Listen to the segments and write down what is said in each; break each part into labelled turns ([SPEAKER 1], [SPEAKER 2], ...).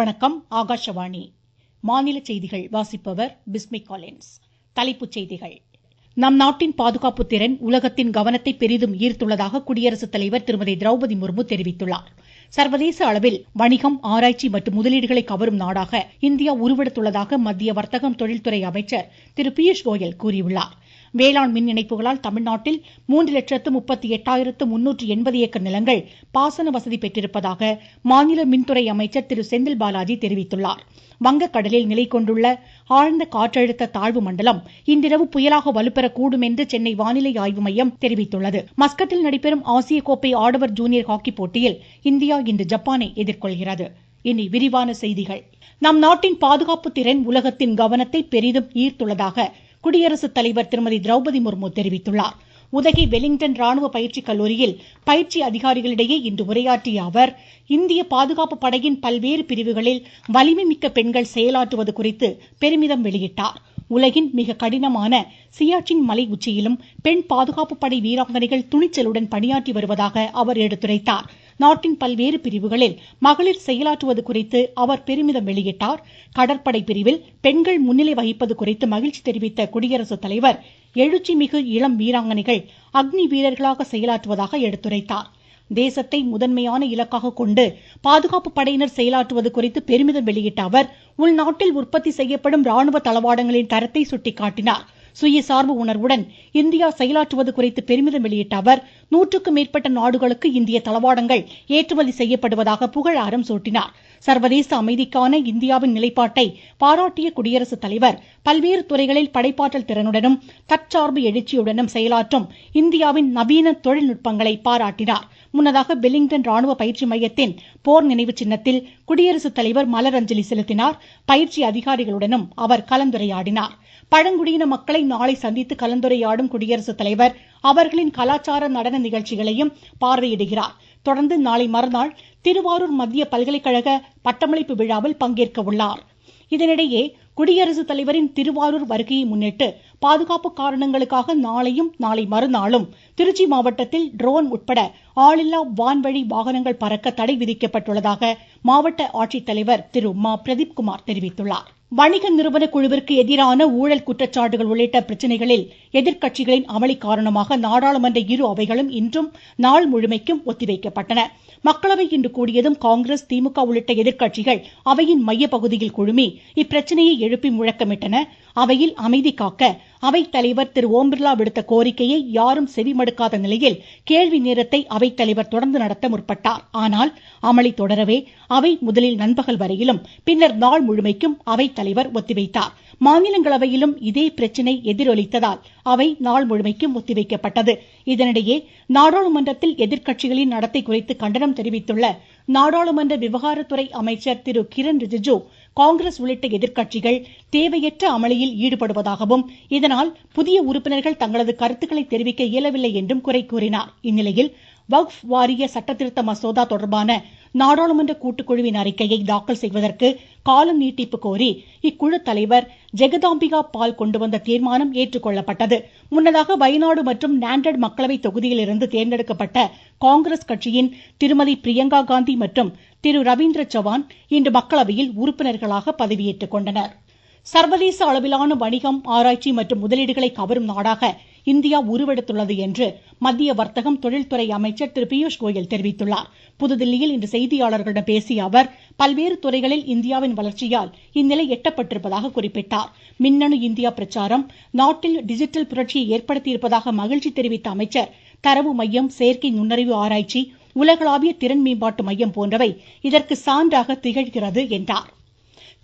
[SPEAKER 1] வணக்கம் ஆகாஷவாணி மாநில செய்திகள் வாசிப்பவர் பிஸ்மி காலின்ஸ் தலைப்புச் செய்திகள் நம் நாட்டின் பாதுகாப்பு திறன் உலகத்தின் கவனத்தை பெரிதும் ஈர்த்துள்ளதாக குடியரசுத் தலைவர் திருமதி திரௌபதி முர்மு தெரிவித்துள்ளார் சர்வதேச அளவில் வணிகம் ஆராய்ச்சி மற்றும் முதலீடுகளை கவரும் நாடாக இந்தியா உருவெடுத்துள்ளதாக மத்திய வர்த்தகம் தொழில்துறை அமைச்சர் திரு பியூஷ் கோயல் கூறியுள்ளார் வேளாண் மின் இணைப்புகளால் தமிழ்நாட்டில் மூன்று லட்சத்து முப்பத்தி எட்டாயிரத்து முன்னூற்று எண்பது ஏக்கர் நிலங்கள் பாசன வசதி பெற்றிருப்பதாக மாநில மின்துறை அமைச்சர் திரு செந்தில் பாலாஜி தெரிவித்துள்ளார் வங்கக்கடலில் நிலை கொண்டுள்ள ஆழ்ந்த காற்றழுத்த தாழ்வு மண்டலம் இன்றிரவு புயலாக வலுப்பெறக்கூடும் என்று சென்னை வானிலை ஆய்வு மையம் தெரிவித்துள்ளது மஸ்கட்டில் நடைபெறும் ஆசிய கோப்பை ஆடவர் ஜூனியர் ஹாக்கி போட்டியில் இந்தியா இன்று ஜப்பானை எதிர்கொள்கிறது இனி விரிவான செய்திகள் நம் நாட்டின் பாதுகாப்பு திறன் உலகத்தின் கவனத்தை பெரிதும் ஈர்த்துள்ளதாக தலைவர் திருமதி திரௌபதி முர்மு தெரிவித்துள்ளார் உதகை வெலிங்டன் ராணுவ பயிற்சி கல்லூரியில் பயிற்சி அதிகாரிகளிடையே இன்று உரையாற்றிய அவர் இந்திய பாதுகாப்பு படையின் பல்வேறு பிரிவுகளில் வலிமை மிக்க பெண்கள் செயலாற்றுவது குறித்து பெருமிதம் வெளியிட்டார் உலகின் மிக கடினமான சியாச்சின் மலை உச்சியிலும் பெண் பாதுகாப்பு படை வீராங்கனைகள் துணிச்சலுடன் பணியாற்றி வருவதாக அவர் எடுத்துரைத்தாா் நாட்டின் பல்வேறு பிரிவுகளில் மகளிர் செயலாற்றுவது குறித்து அவர் பெருமிதம் வெளியிட்டார் கடற்படை பிரிவில் பெண்கள் முன்னிலை வகிப்பது குறித்து மகிழ்ச்சி தெரிவித்த குடியரசுத் குடியரசுத்தலைவர் எழுச்சிமிகு இளம் வீராங்கனைகள் அக்னி வீரர்களாக செயலாற்றுவதாக எடுத்துரைத்தார் தேசத்தை முதன்மையான இலக்காக கொண்டு பாதுகாப்பு படையினர் செயலாற்றுவது குறித்து பெருமிதம் வெளியிட்ட அவர் உள்நாட்டில் உற்பத்தி செய்யப்படும் ராணுவ தளவாடங்களின் தரத்தை சுட்டிக்காட்டினார் சுயசார்பு உணர்வுடன் இந்தியா செயலாற்றுவது குறித்து பெருமிதம் வெளியிட்ட அவர் நூற்றுக்கும் மேற்பட்ட நாடுகளுக்கு இந்திய தளவாடங்கள் ஏற்றுமதி செய்யப்படுவதாக புகழாரம் சூட்டினார் சர்வதேச அமைதிக்கான இந்தியாவின் நிலைப்பாட்டை பாராட்டிய குடியரசுத் தலைவர் பல்வேறு துறைகளில் படைப்பாற்றல் திறனுடனும் தற்சார்பு எழுச்சியுடனும் செயலாற்றும் இந்தியாவின் நவீன தொழில்நுட்பங்களை பாராட்டினார் முன்னதாக வெலிங்டன் ராணுவ பயிற்சி மையத்தின் போர் நினைவு சின்னத்தில் குடியரசுத் தலைவர் மலரஞ்சலி செலுத்தினார் பயிற்சி அதிகாரிகளுடனும் அவர் கலந்துரையாடினார் பழங்குடியின மக்களை நாளை சந்தித்து கலந்துரையாடும் குடியரசுத் தலைவர் அவர்களின் கலாச்சார நடன நிகழ்ச்சிகளையும் பார்வையிடுகிறார் தொடர்ந்து நாளை மறுநாள் திருவாரூர் மத்திய பல்கலைக்கழக பட்டமளிப்பு விழாவில் பங்கேற்க உள்ளார் இதனிடையே குடியரசுத் தலைவரின் திருவாரூர் வருகையை முன்னிட்டு பாதுகாப்பு காரணங்களுக்காக நாளையும் நாளை மறுநாளும் திருச்சி மாவட்டத்தில் ட்ரோன் உட்பட ஆளில்லா வான்வழி வாகனங்கள் பறக்க தடை விதிக்கப்பட்டுள்ளதாக மாவட்ட ஆட்சித்தலைவர் திரு மா பிரதீப்குமார் தெரிவித்துள்ளாா் வணிக நிறுவன குழுவிற்கு எதிரான ஊழல் குற்றச்சாட்டுகள் உள்ளிட்ட பிரச்சனைகளில் எதிர்கட்சிகளின் அமளி காரணமாக நாடாளுமன்ற இரு அவைகளும் இன்றும் நாள் முழுமைக்கும் ஒத்திவைக்கப்பட்டன மக்களவை இன்று கூடியதும் காங்கிரஸ் திமுக உள்ளிட்ட எதிர்கட்சிகள் அவையின் மையப்பகுதியில் குழுமி இப்பிரச்சனையை எழுப்பி முழக்கமிட்டன அவையில் அமைதி காக்க அவைத்தலைவர் திரு ஓம் பிர்லா விடுத்த கோரிக்கையை யாரும் செவிமடுக்காத நிலையில் கேள்வி நேரத்தை அவைத்தலைவர் தொடர்ந்து நடத்த முற்பட்டார் ஆனால் அமளி தொடரவே அவை முதலில் நண்பகல் வரையிலும் பின்னர் நாள் முழுமைக்கும் அவைத்தலைவர் ஒத்திவைத்தார் மாநிலங்களவையிலும் இதே பிரச்சினை எதிரொலித்ததால் அவை நாள் முழுமைக்கும் ஒத்திவைக்கப்பட்டது இதனிடையே நாடாளுமன்றத்தில் எதிர்க்கட்சிகளின் நடத்தை குறித்து கண்டனம் தெரிவித்துள்ள நாடாளுமன்ற விவகாரத்துறை அமைச்சர் திரு கிரண் ரிஜிஜு காங்கிரஸ் உள்ளிட்ட எதிர்கட்சிகள் தேவையற்ற அமளியில் ஈடுபடுவதாகவும் இதனால் புதிய உறுப்பினர்கள் தங்களது கருத்துக்களை தெரிவிக்க இயலவில்லை என்றும் குறை கூறினார் இந்நிலையில் வக்ஃப் வாரிய சட்டத்திருத்த மசோதா தொடர்பான நாடாளுமன்ற கூட்டுக்குழுவின் அறிக்கையை தாக்கல் செய்வதற்கு காலம் நீட்டிப்பு கோரி இக்குழு தலைவர் ஜெகதாம்பிகா பால் கொண்டுவந்த தீர்மானம் ஏற்றுக்கொள்ளப்பட்டது முன்னதாக வயநாடு மற்றும் நாண்டட் மக்களவை தொகுதியிலிருந்து தேர்ந்தெடுக்கப்பட்ட காங்கிரஸ் கட்சியின் திருமதி பிரியங்கா காந்தி மற்றும் திரு ரவீந்திர சவான் இன்று மக்களவையில் உறுப்பினர்களாக பதவியேற்றுக் கொண்டனர் சர்வதேச அளவிலான வணிகம் ஆராய்ச்சி மற்றும் முதலீடுகளை கவரும் நாடாக இந்தியா உருவெடுத்துள்ளது என்று மத்திய வர்த்தகம் தொழில்துறை அமைச்சர் திரு பியூஷ் கோயல் தெரிவித்துள்ளார் புதுதில்லியில் இன்று செய்தியாளர்களிடம் பேசிய அவர் பல்வேறு துறைகளில் இந்தியாவின் வளர்ச்சியால் இந்நிலை எட்டப்பட்டிருப்பதாக குறிப்பிட்டார் மின்னணு இந்தியா பிரச்சாரம் நாட்டில் டிஜிட்டல் புரட்சியை ஏற்படுத்தியிருப்பதாக மகிழ்ச்சி தெரிவித்த அமைச்சர் தரவு மையம் செயற்கை நுண்ணறிவு ஆராய்ச்சி உலகளாவிய திறன் மேம்பாட்டு மையம் போன்றவை இதற்கு சான்றாக திகழ்கிறது என்றார்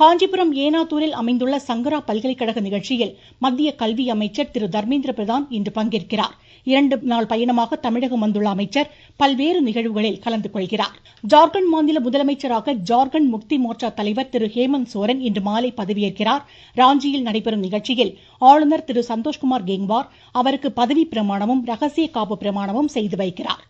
[SPEAKER 1] காஞ்சிபுரம் ஏனாத்தூரில் அமைந்துள்ள சங்கரா பல்கலைக்கழக நிகழ்ச்சியில் மத்திய கல்வி அமைச்சர் திரு தர்மேந்திர பிரதான் இன்று பங்கேற்கிறார் இரண்டு நாள் பயணமாக தமிழகம் வந்துள்ள அமைச்சர் பல்வேறு நிகழ்வுகளில் கலந்து கொள்கிறார் ஜார்க்கண்ட் மாநில முதலமைச்சராக ஜார்க்கண்ட் முக்தி மோர்ச்சா தலைவர் திரு ஹேமந்த் சோரன் இன்று மாலை பதவியேற்கிறார் ராஞ்சியில் நடைபெறும் நிகழ்ச்சியில் ஆளுநர் திரு சந்தோஷ்குமார் கேங்வார் அவருக்கு பதவி பிரமாணமும் ரகசிய காப்பு பிரமாணமும் செய்து வைக்கிறார்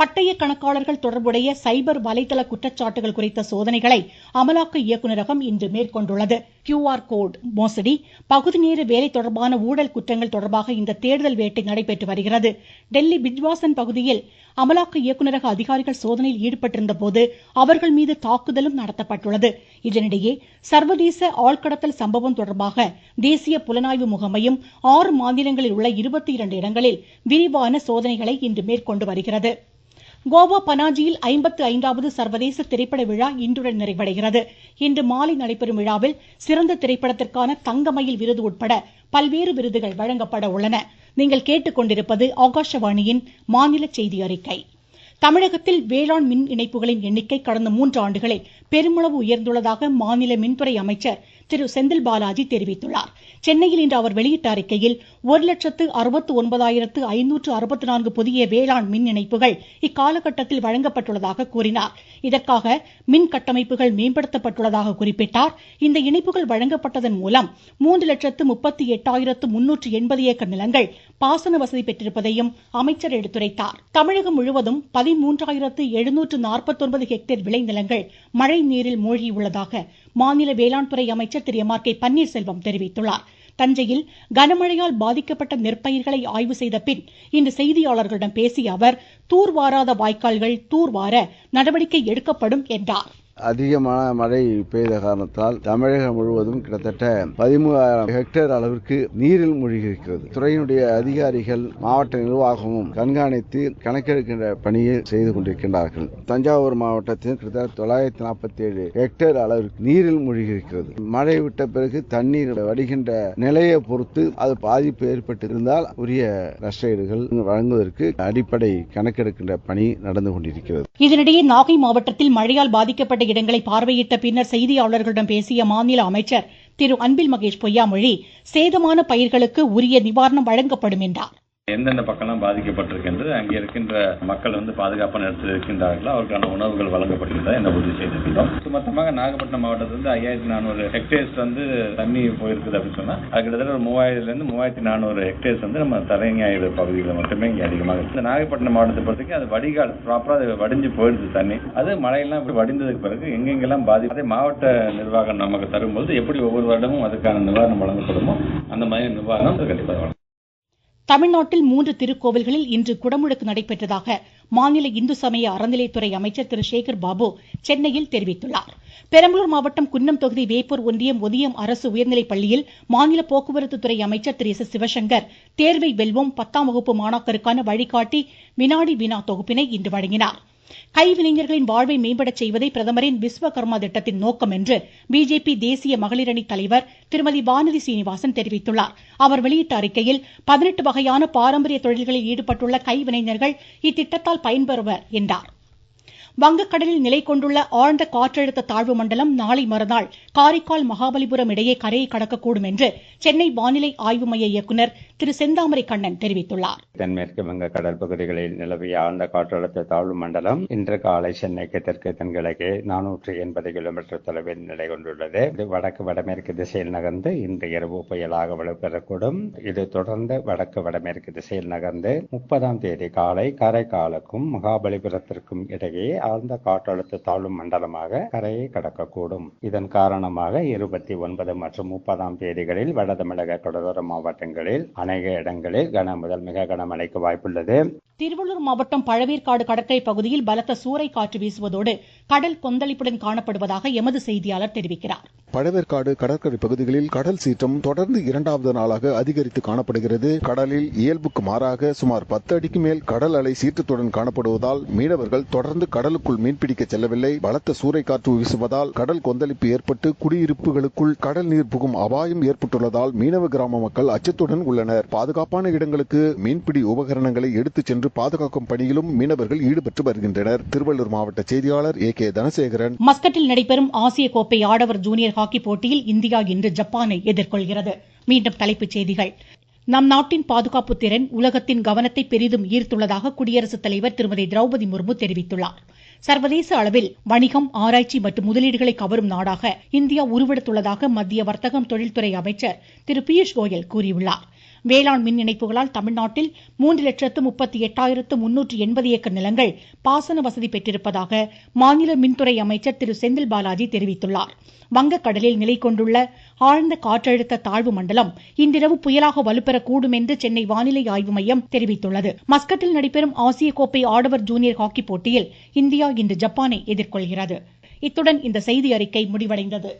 [SPEAKER 1] பட்டய கணக்காளர்கள் தொடர்புடைய சைபர் வலைதள குற்றச்சாட்டுகள் குறித்த சோதனைகளை அமலாக்க இயக்குநரகம் இன்று மேற்கொண்டுள்ளது கியூ ஆர் கோட் மோசடி பகுதி நேர வேலை தொடர்பான ஊழல் குற்றங்கள் தொடர்பாக இந்த தேடுதல் வேட்டை நடைபெற்று வருகிறது டெல்லி பிஜ்வாசன் பகுதியில் அமலாக்க இயக்குநரக அதிகாரிகள் சோதனையில் ஈடுபட்டிருந்த போது அவர்கள் மீது தாக்குதலும் நடத்தப்பட்டுள்ளது இதனிடையே சர்வதேச ஆள்கடத்தல் சம்பவம் தொடர்பாக தேசிய புலனாய்வு முகமையும் ஆறு மாநிலங்களில் உள்ள இருபத்தி இரண்டு இடங்களில் விரிவான சோதனைகளை இன்று மேற்கொண்டு வருகிறது கோவா பனாஜியில் ஐம்பத்து ஐந்தாவது சர்வதேச திரைப்பட விழா இன்றுடன் நிறைவடைகிறது இன்று மாலை நடைபெறும் விழாவில் சிறந்த திரைப்படத்திற்கான தங்கமயில் விருது உட்பட பல்வேறு விருதுகள் வழங்கப்பட உள்ளன நீங்கள் கேட்டுக்கொண்டிருப்பது ஆகாஷவாணியின் மாநில செய்தி அறிக்கை தமிழகத்தில் வேளாண் மின் இணைப்புகளின் எண்ணிக்கை கடந்த மூன்று ஆண்டுகளில் பெருமளவு உயர்ந்துள்ளதாக மாநில மின்துறை அமைச்சர் திரு திரு செந்தில் பாலாஜி தெரிவித்துள்ளார் சென்னையில் இன்று அவர் வெளியிட்ட அறிக்கையில் ஒரு லட்சத்து அறுபத்து ஒன்பதாயிரத்து ஐநூற்று அறுபத்தி நான்கு புதிய வேளாண் மின் இணைப்புகள் இக்காலகட்டத்தில் வழங்கப்பட்டுள்ளதாக கூறினார் இதற்காக மின் கட்டமைப்புகள் மேம்படுத்தப்பட்டுள்ளதாக குறிப்பிட்டார் இந்த இணைப்புகள் வழங்கப்பட்டதன் மூலம் மூன்று லட்சத்து முப்பத்தி எட்டாயிரத்து முன்னூற்று எண்பது ஏக்கர் நிலங்கள் பாசன வசதி பெற்றிருப்பதையும் அமைச்சர் எடுத்துரைத்தார் தமிழகம் முழுவதும் பதிமூன்றாயிரத்து எழுநூற்று நாற்பத்தி ஒன்பது ஹெக்டேர் விளைநிலங்கள் மழை நீரில் மூழ்கியுள்ளதாக மாநில வேளாண் துறை அமைச்சர் அமைச்சர் திரு எம் ஆர் கே பன்னீர்செல்வம் தெரிவித்துள்ளார் தஞ்சையில் கனமழையால் பாதிக்கப்பட்ட நெற்பயிர்களை ஆய்வு செய்த பின் இன்று செய்தியாளர்களிடம் பேசிய அவர் தூர்வாராத வாய்க்கால்கள் தூர்வார நடவடிக்கை எடுக்கப்படும் என்றாா் அதிகமான மழை பெய்த காரணத்தால் தமிழகம் முழுவதும் கிட்டத்தட்ட பதிமூவாயிரம் ஹெக்டேர் அளவிற்கு நீரில் மூழ்கியிருக்கிறது துறையினுடைய அதிகாரிகள் மாவட்ட நிர்வாகமும் கண்காணித்து கணக்கெடுக்கின்ற பணியை செய்து கொண்டிருக்கின்றார்கள் தஞ்சாவூர் மாவட்டத்தில் கிட்டத்தட்ட தொள்ளாயிரத்தி நாற்பத்தி ஏழு ஹெக்டேர் அளவிற்கு நீரில் மூழ்கியிருக்கிறது மழை விட்ட பிறகு தண்ணீர் வடிகின்ற நிலையை பொறுத்து அது பாதிப்பு ஏற்பட்டிருந்தால் உரிய நஷ்டஈடுகள் வழங்குவதற்கு அடிப்படை கணக்கெடுக்கின்ற பணி நடந்து கொண்டிருக்கிறது இதனிடையே நாகை மாவட்டத்தில் மழையால் பாதிக்கப்பட்ட இடங்களை பார்வையிட்ட பின்னர் செய்தியாளர்களிடம் பேசிய மாநில அமைச்சர் திரு அன்பில் மகேஷ் பொய்யாமொழி சேதமான பயிர்களுக்கு உரிய நிவாரணம் வழங்கப்படும் என்றார் எந்தெந்த பக்கம்லாம் பாதிக்கப்பட்டிருக்கின்றது அங்கே இருக்கின்ற மக்கள் வந்து பாதுகாப்பான இடத்தில் இருக்கின்றார்களோ அவருக்கான உணவுகள் வழங்கப்படுகிறதா என்ன உறுதி செய்திருக்கிறோம் மொத்தமாக நாகப்பட்டினம் மாவட்டத்தில் வந்து ஐயாயிரத்தி நானூறு ஹெக்டேர்ஸ் வந்து தண்ணி போயிருக்குது அப்படின்னு சொன்னால் அது கிட்டத்தட்ட ஒரு மூவாயிரத்துலேருந்து மூவாயிரத்தி நானூறு ஹெக்டேர்ஸ் வந்து நம்ம தரைஞாயிறு பகுதிகளில் மட்டுமே இங்கே அதிகமாக இருக்குது இந்த நாகப்பட்டினம் மாவட்டத்தை பொறுத்தவரைக்கும் அது வடிகால் ப்ராப்பராக அது வடிஞ்சு போயிடுது தண்ணி அது மழையெல்லாம் இப்படி வடிந்ததுக்கு பிறகு எங்கெங்கெல்லாம் பாதிப்பு மாவட்ட நிர்வாகம் நமக்கு தரும்போது எப்படி ஒவ்வொரு வருடமும் அதுக்கான நிவாரணம் வழங்கப்படுமோ அந்த மாதிரி நிர்வாகம் கண்டிப்பாக தமிழ்நாட்டில் மூன்று திருக்கோவில்களில் இன்று குடமுழுக்கு நடைபெற்றதாக மாநில இந்து சமய அறநிலைத்துறை அமைச்சர் திரு சேகர் பாபு சென்னையில் தெரிவித்துள்ளார் பெரம்பலூர் மாவட்டம் குன்னம் தொகுதி வேப்பூர் ஒன்றியம் ஒதியம் அரசு உயர்நிலைப் பள்ளியில் மாநில போக்குவரத்து துறை அமைச்சர் திரு எஸ் சிவசங்கர் தேர்வை வெல்வோம் பத்தாம் வகுப்பு மாணாக்கருக்கான வழிகாட்டி வினாடி வினா தொகுப்பினை இன்று வழங்கினாா் கைவினைஞர்களின் வாழ்வை மேம்பட செய்வதே பிரதமரின் விஸ்வகர்மா திட்டத்தின் நோக்கம் என்று பிஜேபி தேசிய மகளிரணி தலைவர் திருமதி வானதி சீனிவாசன் தெரிவித்துள்ளார் அவர் வெளியிட்ட அறிக்கையில் பதினெட்டு வகையான பாரம்பரிய தொழில்களில் ஈடுபட்டுள்ள கைவினைஞர்கள் இத்திட்டத்தால் பயன்பெறுவர் என்றார் வங்கக்கடலில் நிலை கொண்டுள்ள ஆழ்ந்த காற்றழுத்த தாழ்வு மண்டலம் நாளை மறுநாள் காரைக்கால் மகாபலிபுரம் இடையே கரையை கடக்கக்கூடும் என்று சென்னை வானிலை ஆய்வு மைய இயக்குநர் திரு செந்தாமரை கண்ணன் தெரிவித்துள்ளார் தென்மேற்கு வங்க கடல் பகுதிகளில் நிலவிய ஆழ்ந்த காற்றழுத்த தாழ்வு மண்டலம் இன்று காலை சென்னைக்கு தெற்கு தென்கிழக்கே நானூற்றி எண்பது கிலோமீட்டர் தொலைவில் நிலை கொண்டுள்ளது இது வடக்கு வடமேற்கு திசையில் நகர்ந்து இன்று இரவு புயலாக வலுப்பெறக்கூடும் இது தொடர்ந்து வடக்கு வடமேற்கு திசையில் நகர்ந்து முப்பதாம் தேதி காலை கரைக்காலுக்கும் மகாபலிபுரத்திற்கும் இடையே ஆழ்ந்த காற்றழுத்த தாழ்வு மண்டலமாக கரையை கடக்கக்கூடும் இதன் காரணமாக இருபத்தி ஒன்பது மற்றும் முப்பதாம் தேதிகளில் வட தமிழக கடலோர மாவட்டங்களில் அநேக இடங்களில் கன முதல் மிக கனமழைக்கு வாய்ப்புள்ளது திருவள்ளூர் மாவட்டம் பழவேற்காடு கடற்கரை பகுதியில் பலத்த சூறை காற்று வீசுவதோடு கடல் கொந்தளிப்புடன் காணப்படுவதாக எமது செய்தியாளர் தெரிவிக்கிறார் பழவேற்காடு கடற்கரை பகுதிகளில் கடல் சீற்றம் தொடர்ந்து இரண்டாவது நாளாக அதிகரித்து காணப்படுகிறது கடலில் இயல்புக்கு மாறாக சுமார் பத்து அடிக்கு மேல் கடல் அலை சீற்றத்துடன் காணப்படுவதால் மீனவர்கள் தொடர்ந்து கடலுக்குள் மீன்பிடிக்க செல்லவில்லை பலத்த சூறை காற்று வீசுவதால் கடல் கொந்தளிப்பு ஏற்பட்டு குடியிருப்புகளுக்குள் கடல் நீர் புகும் அபாயம் ஏற்பட்டுள்ளதால் மீனவ கிராம மக்கள் அச்சத்துடன் உள்ளனர் பாதுகாப்பான இடங்களுக்கு மீன்பிடி உபகரணங்களை எடுத்துச் சென்று பாதுகாக்கும் பணியிலும் மீனவர்கள் ஈடுபட்டு வருகின்றனர் திருவள்ளூர் மாவட்ட செய்தியாளர் ஏ கே தனசேகரன் மஸ்கட்டில் நடைபெறும் ஆசிய கோப்பை ஆடவர் ஜூனியர் ஹாக்கி போட்டியில் இந்தியா இன்று ஜப்பானை எதிர்கொள்கிறது மீண்டும் தலைப்புச் செய்திகள் நம் நாட்டின் பாதுகாப்பு திறன் உலகத்தின் கவனத்தை பெரிதும் ஈர்த்துள்ளதாக குடியரசுத் தலைவர் திருமதி திரௌபதி முர்மு தெரிவித்துள்ளார் சர்வதேச அளவில் வணிகம் ஆராய்ச்சி மற்றும் முதலீடுகளை கவரும் நாடாக இந்தியா உருவெடுத்துள்ளதாக மத்திய வர்த்தகம் தொழில்துறை அமைச்சர் திரு பியூஷ் கோயல் கூறியுள்ளாா் வேளாண் மின் இணைப்புகளால் தமிழ்நாட்டில் மூன்று லட்சத்து முப்பத்தி எட்டாயிரத்து முன்னூற்று எண்பது ஏக்கர் நிலங்கள் பாசன வசதி பெற்றிருப்பதாக மாநில மின்துறை அமைச்சர் திரு செந்தில் பாலாஜி தெரிவித்துள்ளார் வங்கக்கடலில் நிலை கொண்டுள்ள ஆழ்ந்த காற்றழுத்த தாழ்வு மண்டலம் இன்றிரவு புயலாக வலுப்பெறக்கூடும் என்று சென்னை வானிலை ஆய்வு மையம் தெரிவித்துள்ளது மஸ்கட்டில் நடைபெறும் ஆசிய கோப்பை ஆடவர் ஜூனியர் ஹாக்கி போட்டியில் இந்தியா இன்று ஜப்பானை எதிர்கொள்கிறது இத்துடன் இந்த செய்தி அறிக்கை முடிவடைந்தது